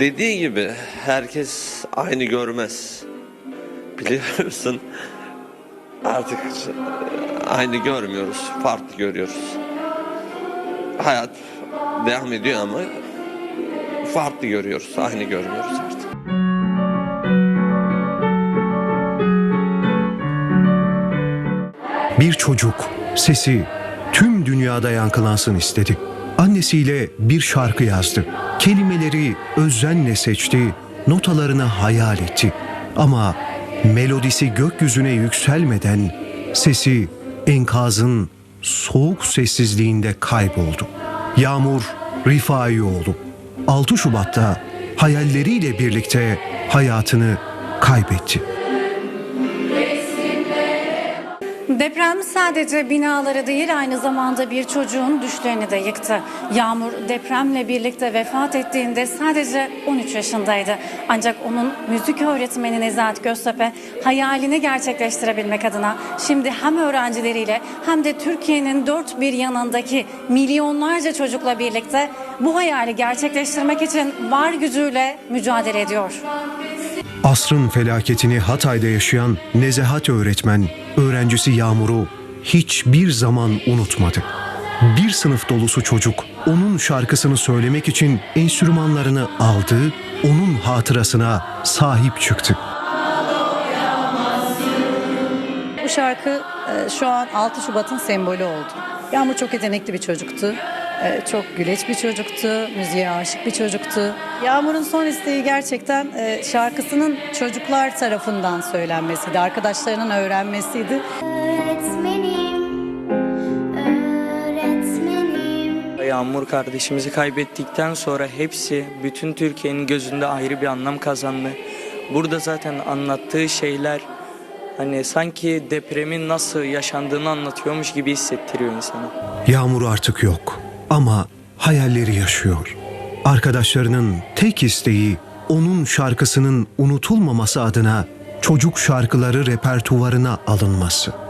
dediği gibi herkes aynı görmez. Biliyorsun artık aynı görmüyoruz, farklı görüyoruz. Hayat devam ediyor ama farklı görüyoruz, aynı görmüyoruz artık. Bir çocuk sesi tüm dünyada yankılansın istedi. Annesiyle bir şarkı yazdı. Kelimeleri özenle seçti, notalarını hayal etti. Ama melodisi gökyüzüne yükselmeden sesi enkazın soğuk sessizliğinde kayboldu. Yağmur Rifaioğlu 6 Şubat'ta hayalleriyle birlikte hayatını kaybetti. Deprem sadece binaları değil aynı zamanda bir çocuğun düşlerini de yıktı. Yağmur depremle birlikte vefat ettiğinde sadece 13 yaşındaydı. Ancak onun müzik öğretmeni Nezahat Göztepe hayalini gerçekleştirebilmek adına şimdi hem öğrencileriyle hem de Türkiye'nin dört bir yanındaki milyonlarca çocukla birlikte bu hayali gerçekleştirmek için var gücüyle mücadele ediyor. Asrın felaketini Hatay'da yaşayan Nezahat öğretmen, öğrencisi Yağmur'u hiçbir zaman unutmadı. Bir sınıf dolusu çocuk onun şarkısını söylemek için enstrümanlarını aldı, onun hatırasına sahip çıktı. Bu şarkı e, şu an 6 Şubat'ın sembolü oldu. Yağmur çok yetenekli bir çocuktu. E, Çok güleç bir çocuktu, müziğe aşık bir çocuktu. Yağmur'un son isteği gerçekten e, şarkısının çocuklar tarafından söylenmesiydi, arkadaşlarının öğrenmesiydi. Öğretmenim, öğretmenim. Yağmur kardeşimizi kaybettikten sonra hepsi bütün Türkiye'nin gözünde ayrı bir anlam kazandı. Burada zaten anlattığı şeyler hani sanki depremin nasıl yaşandığını anlatıyormuş gibi hissettiriyor insana. Yağmur artık yok ama hayalleri yaşıyor. Arkadaşlarının tek isteği onun şarkısının unutulmaması adına çocuk şarkıları repertuvarına alınması.